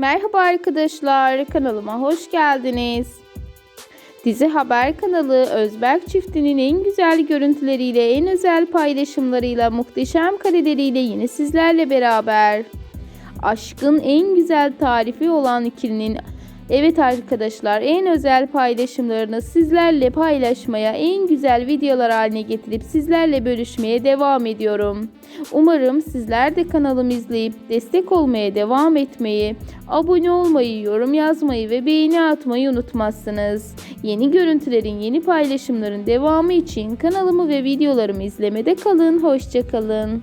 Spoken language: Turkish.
Merhaba arkadaşlar, kanalıma hoş geldiniz. Dizi Haber kanalı Özberk çiftinin en güzel görüntüleriyle, en özel paylaşımlarıyla, muhteşem kareleriyle yine sizlerle beraber. Aşkın en güzel tarifi olan ikilinin Evet arkadaşlar en özel paylaşımlarını sizlerle paylaşmaya, en güzel videolar haline getirip sizlerle bölüşmeye devam ediyorum. Umarım sizler de kanalımı izleyip destek olmaya devam etmeyi, abone olmayı, yorum yazmayı ve beğeni atmayı unutmazsınız. Yeni görüntülerin, yeni paylaşımların devamı için kanalımı ve videolarımı izlemede kalın. Hoşçakalın.